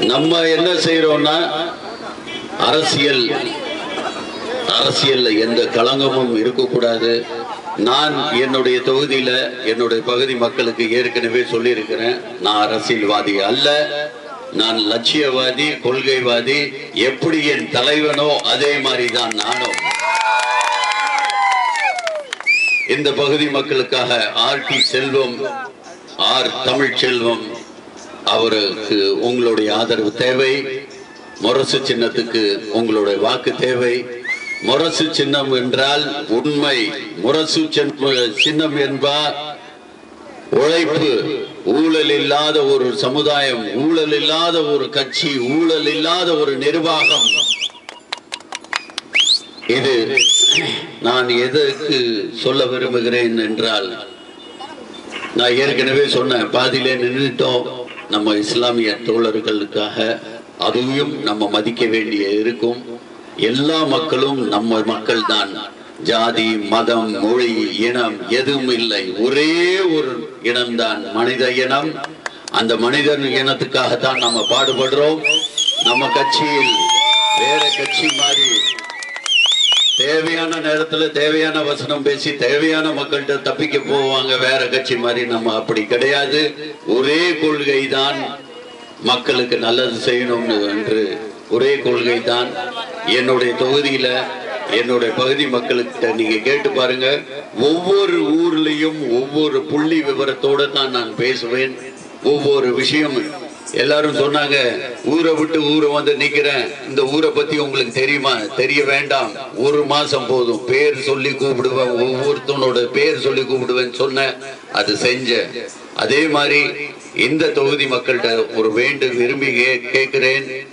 நம்ம என்ன செய்யறோம்னா அரசியல் அரசியல்ல எந்த களங்கமும் இருக்கக்கூடாது. நான் என்னுடைய தொகுதியில என்னுடைய பகுதி மக்களுக்கு ஏற்கனவே சொல்லியிருக்கிறேன் நான் அரசியல்வாதி அல்ல. நான் லட்சியவாதி கொள்கைவாதி எப்படி என் தலைவனோ அதே மாதிரி தான் நானும். இந்த பகுதி மக்களுக்காக R D Selvam R Tamil Selvam அவருக்கு உங்களுடைய ஆதரவு தேவை. முரசு சின்னத்துக்கு உங்களுடைய வாக்கு தேவை. முரசு சின்னம் என்றால் உண்மை. முரசு சின்னம் என்பார் உழைப்பு. ஊழல் இல்லாத ஒரு சமுதாயம் ஊழல் இல்லாத ஒரு கட்சி ஊழல் இல்லாத ஒரு நிர்வாகம். இது நான் எதற்கு சொல்ல விரும்புகிறேன் என்றால் நான் ஏற்கனவே சொன்னேன் பாதியிலே நின்றுட்டோம். நம்ம இஸ்லாமிய தோழர்களுக்காக அதுவும் நம்ம மதிக்க வேண்டிய இருக்கும். எல்லா மக்களும் நம்ம மக்கள் தான் ஜாதி மதம் மொழி இனம் எதுவும் இல்லை. ஒரே ஒரு இனம்தான் மனித இனம். அந்த மனிதன் இனத்துக்காகத்தான் நம்ம பாடுபடுறோம். நம்ம கட்சியில் வேற கட்சி மாதிரி தேவையான நேரத்துல தேவையான வசனம் பேசி தேவையான மக்கள்கிட்ட தப்பிக்க போவாங்க. வேற கட்சி மாதிரி நம்ம அப்படி கிடையாது. ஒரே கொள்கை தான் மக்களுக்கு நல்லது செய்யணும்னு என்று ஒரே கொள்கை தான் என்னுடைய தொகுதியில என்னுடைய பகுதி மக்களுக்கிட்ட நீங்க கேட்டு பாருங்க. ஒவ்வொரு ஊர்லயும் ஒவ்வொரு புள்ளி விவரத்தோட தான் நான் பேசுவேன். ஒவ்வொரு விஷயமும். எல்லாரும் சொன்னாங்க ஊரை விட்டு ஊரை வந்து நிக்கிறேன். இந்த ஊரை பத்தி உங்களுக்கு தெரியுமா? தெரிய வேண்டாம். ஒரு மாசம் போதும். பேர் சொல்லி கூப்பிடுவேன். ஒவ்வொருத்தனோட பேர் சொல்லி கூப்பிடுவேன் சொன்னேன். அது செஞ்ச அதே மாதிரி இந்த தொகுதி மக்கள்கிட்ட ஒரு வேண்டு விரும்பி கேட்கிறேன்.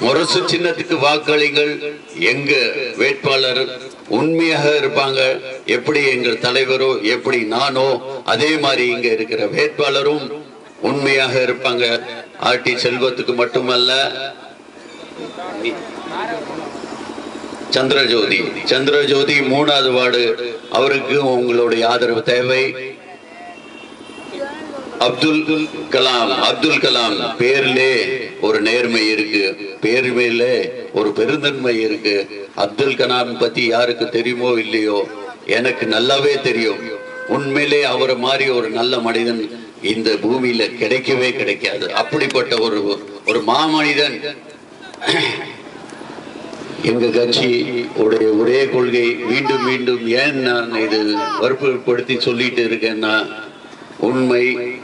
முரசு சின்னத்துக்கு வாக்களிங்கள். எங்க வேட்பாளர் உண்மையாக இருப்பாங்க? எப்படி எங்கள் தலைவரோ எப்படி நானோ? அதே மாதிரி இங்க இருக்கிற வேட்பாளரும் உண்மையாக இருப்பாங்க. ஆர்டி செல்வத்துக்கு மட்டுமல்ல சந்திரஜோதி. சந்திரஜோதி மூணாவது வார்டு அவருக்கு உங்களுடைய ஆதரவு தேவை. அப்துல் கலாம் அப்துல் கலாம் பேர்லே ஒரு நேர்மை இருக்கு. பேர்மையில ஒரு பெருந்தன்மை இருக்கு. அப்துல் கலாம் பத்தி யாருக்கு தெரியுமோ இல்லையோ எனக்கு நல்லாவே தெரியும். உண்மையிலே அவரை மாதிரி ஒரு நல்ல மனிதன் இந்த பூமியில கிடைக்கவே கிடைக்காது. அப்படிப்பட்ட ஒரு ஒரு மாமனிதன் எங்க கட்சி உடைய ஒரே கொள்கை மீண்டும் மீண்டும் ஏன் நான் இது வற்புறுத்தி சொல்லிட்டு இருக்கேன்னா உண்மை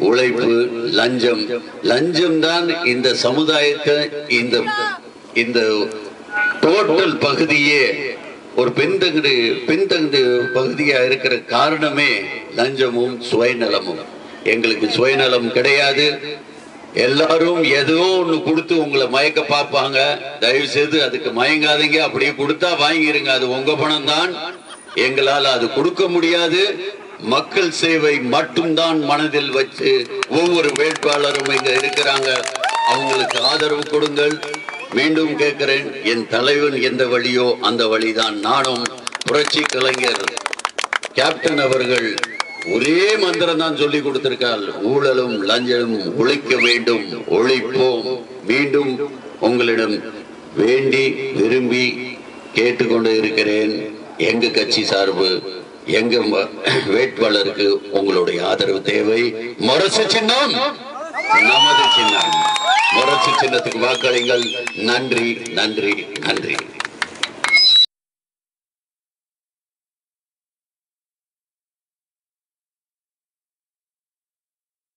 உழைப்பு லஞ்சம். லஞ்சம் தான் இந்த சமுதாயத்தை இந்த இந்த டோட்டல் பகுதியே ஒரு பின்தங்கு பின்தங்கு பகுதியா இருக்கிற காரணமே லஞ்சமும் சுயநலமும். எங்களுக்கு சுயநலம் கிடையாது. எல்லாரும் ஏதோ ஒண்ணு கொடுத்து உங்களை மயக்க பார்ப்பாங்க. தயவு செய்து அதுக்கு மயங்காதீங்க. அப்படியே கொடுத்தா வாங்கிருங்க. அது உங்க பணம் தான் எங்களால் அது கொடுக்க முடியாது. மக்கள் சேவை மட்டும்தான் மனதில் வச்சு ஒவ்வொரு வேட்பாளரும் இங்க இருக்கிறாங்க. அவங்களுக்கு ஆதரவு கொடுங்கள். மீண்டும் கேட்கிறேன். என் தலைவன் எந்த வழியோ அந்த வழிதான். நானும் புரட்சி கலைஞர். கேப்டன் அவர்கள் ஒரே மந்திரம் தான் சொல்லி கொடுத்திருக்காள். ஊழலும் லஞ்சமும் ஒழிக்க வேண்டும். ஒழிப்போம். மீண்டும் உங்களிடம் வேண்டி விரும்பி கேட்டுக்கொண்டு இருக்கிறேன். எங்க கட்சி சார்பு எங்க வேட்பாளருக்கு உங்களுடைய ஆதரவு தேவை. மரசு சின்னம். நமது சின்னம். மரசு சின்னத்துக்கு வாக்களிங்கள். நன்றி நன்றி நன்றி.